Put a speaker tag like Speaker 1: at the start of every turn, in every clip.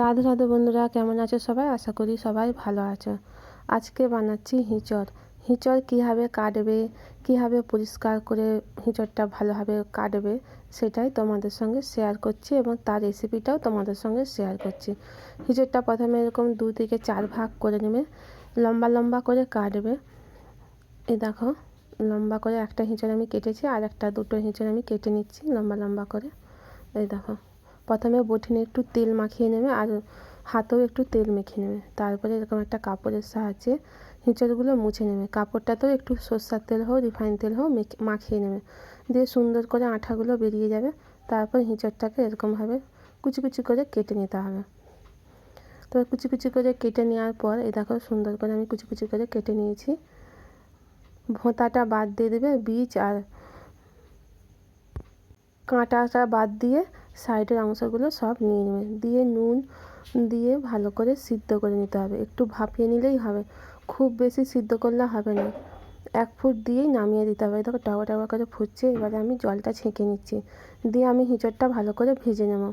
Speaker 1: রাধে রাধে বন্ধুরা, কেমন আছো সবাই? আশা করি সবাই ভালো আছো। আজকে বানাচ্ছি হিঁচড়। হিঁচড় কীভাবে কাটবে, কীভাবে পরিষ্কার করে হিঁচড়টা ভালোভাবে কাটবে, সেটাই তোমাদের সঙ্গে শেয়ার করছি এবং তার রেসিপিটাও তোমাদের সঙ্গে শেয়ার করছি। হিঁচড়টা প্রথমে এরকম দু থেকে চার ভাগ করে নেবে। লম্বা লম্বা করে কাটবে। এ দেখো, লম্বা করে একটা হিঁচড় আমি কেটেছি আর একটা দুটো হিঁচড় আমি কেটে নিচ্ছি লম্বা লম্বা করে। এই দেখো। প্রথমে বটিনে একটু তেল মাখিয়ে নেবে আর হাতেও একটু তেল মেখে নেবে। তারপরে এরকম একটা কাপড়ের সাহায্যে হিঁচড়গুলো মুছে নেবে। কাপড়টাতেও একটু সর্ষার তেল হোক, রিফাইন তেল হোক মাখিয়ে নেবে। দিয়ে সুন্দর করে আঠাগুলো বেরিয়ে যাবে। তারপর হিঁচড়টাকে এরকমভাবে কুচি কুচি করে কেটে নিতে হবে। তো কুচি কুচি করে কেটে নেওয়ার পর এ দেখো সুন্দর করে আমি কুচি কুচি করে কেটে নিয়েছি। ভোঁতাটা বাদ দিয়ে দেবে বীজ আর কাঁটাটা বাদ দিয়ে সাইডের অংশগুলো সব নিয়ে নেবে। দিয়ে নুন দিয়ে ভালো করে সিদ্ধ করে নিতে হবে। একটু ভাপিয়ে নিলেই হবে। খুব বেশি সিদ্ধ করলে হবে না। এক ফুট দিয়েই নামিয়ে দিতে হবে। দেখো টাকা টাকা করে ফুটছে। এবারে আমি জলটা ছেঁকে নিচ্ছি। দিয়ে আমি হিঁচড়টা ভালো করে ভেজে নেব।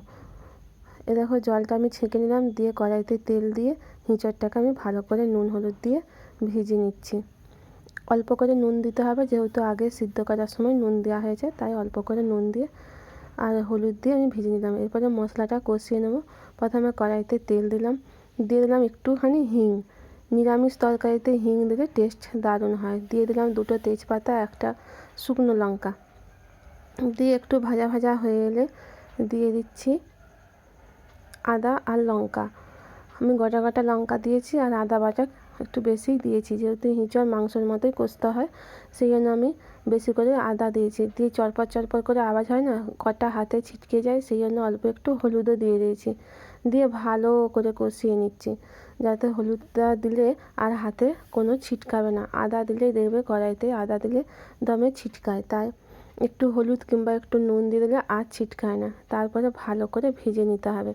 Speaker 1: এ দেখো জলটা আমি ছেঁকে নিলাম। দিয়ে কড়াইতে তেল দিয়ে হিঁচড়টাকে আমি ভালো করে নুন, হলুদ দিয়ে ভেজে নিচ্ছি। অল্প করে নুন দিতে হবে, যেহেতু আগে সিদ্ধ করার সময় নুন দেওয়া হয়েছে, তাই অল্প করে নুন দিয়ে আর হলুদ দিয়ে আমি ভেজে নিলাম। এরপরে মশলাটা কষিয়ে নেব। প্রথমে কড়াইতে তেল দিলাম। দিয়ে দিলাম একটুখানি হিং। নিরামিষ তরকারিতে হিং দিলে টেস্ট দারুণ হয়। দিয়ে দিলাম দুটো তেজপাতা, একটা শুকনো লঙ্কা। দিয়ে একটু ভাজা ভাজা হয়ে এলে দিয়ে দিচ্ছি আদা আর লঙ্কা। আমি গোটা গোটা লঙ্কা দিয়েছি আর আদা বাটা একটু বেশিই দিয়েছি। যেহেতু হিঁচড় মাংসের মতোই কষতে হয়, সেই জন্য আমি বেশি করে আদা দিয়েছি। দিয়ে চরপর চরপর করে আওয়াজ হয় না কটা হাতে ছিটকে যায়, সেই জন্য অল্প একটু হলুদও দিয়ে দিয়েছি। দিয়ে ভালো করে কষিয়ে নিচ্ছি। যাতে হলুদটা দিলে আর হাতে কোনো ছিটকাবে না। আদা দিলে দেখবে কড়াইতে আদা দিলে দমে ছিটকায়। তাই একটু হলুদ কিংবা একটু নুন দিয়ে দিলে আর ছিটকায় না। তারপরে ভালো করে ভেজে নিতে হবে।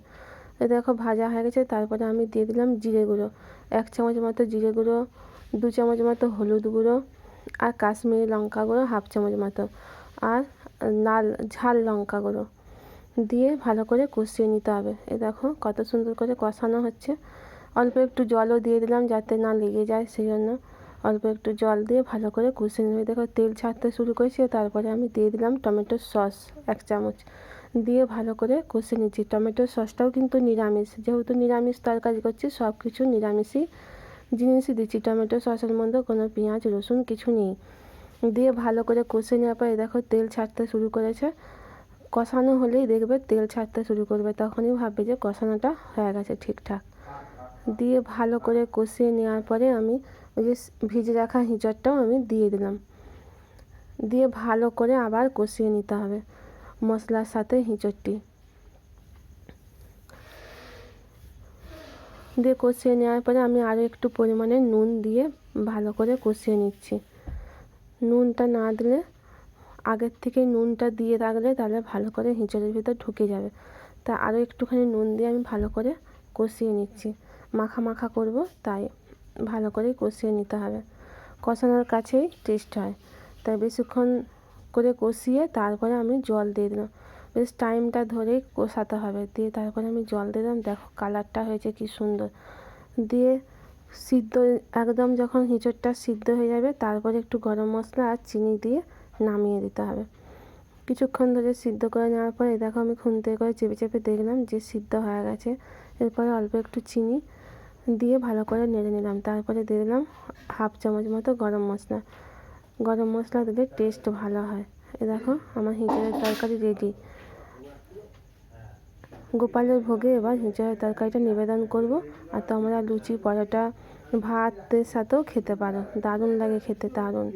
Speaker 1: দেখো ভাজা হয়ে গেছে, তারপরে আমি দিয়ে দিলাম জিরে গুঁড়ো। এক চামচ মতো জিরে গুঁড়ো, দু চামচ মতো হলুদ গুঁড়ো আর কাশ্মীরি লঙ্কা গুঁড়ো, হাফ চামচ মতো। আর লাল, ঝাল লঙ্কা গুঁড়ো দিয়ে ভালো করে কষিয়ে নিতে হবে। এ দেখো কত সুন্দর করে কষানো হচ্ছে। অল্প একটু জলও দিয়ে দিলাম যাতে না লেগে যায় সেই জন্য অল্প একটু জল দিয়ে ভালো করে কষিয়ে নেবে দেখো তেল ছাড়তে শুরু করেছে, তারপরে আমি দিয়ে দিলাম টমেটোর সস এক চামচ। দিয়ে ভালো করে কষে নিচ্ছি। টমেটো সসটাও কিন্তু নিরামিষ। যেহেতু নিরামিষ তরকারি করছি সব কিছু নিরামিষই জিনিসই দিচ্ছি। টমেটো সসের মধ্যে কোনো পেঁয়াজ, রসুন কিছু নেই। দিয়ে ভালো করে কষে নেওয়ার পরে দেখো তেল ছাড়তে শুরু করেছে। কষানো হলেই দেখবে তেল ছাড়তে শুরু করবে। তখনই ভাববে যে কষানোটা হয়ে গেছে ঠিকঠাক। দিয়ে ভালো করে কষিয়ে নেওয়ার পরে আমি ওই যে ভিজে রাখা হিঁচড়টাও আমি দিয়ে দিলাম। দিয়ে ভালো করে আবার কষিয়ে নিতে হবে। মশলার সাথে হিঁচড়টি। দিয়ে কষিয়ে নেওয়ার পরে আমি আরও একটু পরিমাণে নুন দিয়ে ভালো করে কষিয়ে নিচ্ছি। নুনটা না দিলে, আগের থেকে নুনটা দিয়ে রাখলে তাহলে ভালো করে হিঁচড়ের ভিতর ঢুকে যাবে। তা আরও একটুখানি নুন দিয়ে আমি ভালো করে কষিয়ে নিচ্ছি। মাখা মাখা করব, তাই ভালো করে কষিয়ে নিতে হবে। কষানোর কাছেই টেস্ট হয়। তাই বেশিক্ষণ করে কষিয়ে তারপরে আমি জল দিয়ে দিলাম। বেশ টাইমটা ধরে কষাতে হবে। দিয়ে তারপরে আমি জল দিলাম। দেখো কালারটা হয়েছে কি সুন্দর। দিয়ে সিদ্ধ একদম যখন হিঁচড়টা সিদ্ধ হয়ে যাবে, তারপরে একটু গরম মশলা আর চিনি দিয়ে নামিয়ে দিতে হবে। কিছুক্ষণ ধরে সিদ্ধ করে নেওয়ার পরে, দেখো আমি খুন্তি করে চেপে চেপে দেখলাম যে সিদ্ধ হয়ে গেছে। এরপরে অল্প একটু চিনি দিয়ে ভালো করে নেড়ে নিলাম। তারপরে দিয়ে দিলাম হাফ চামচ মতো গরম মশলা। গরম মশলা দিলে টেস্ট ভালো হয়। এ দেখো, আমার হিঁচড়ের তরকারি রেডি গোপালের ভোগে এবার হিঁচড়ের তরকারিটা নিবেদন করব, আর তোমরা লুচি, পরোটা, ভাতের সাথেও খেতে পারো। দারুণ লাগে খেতে, দারুণ।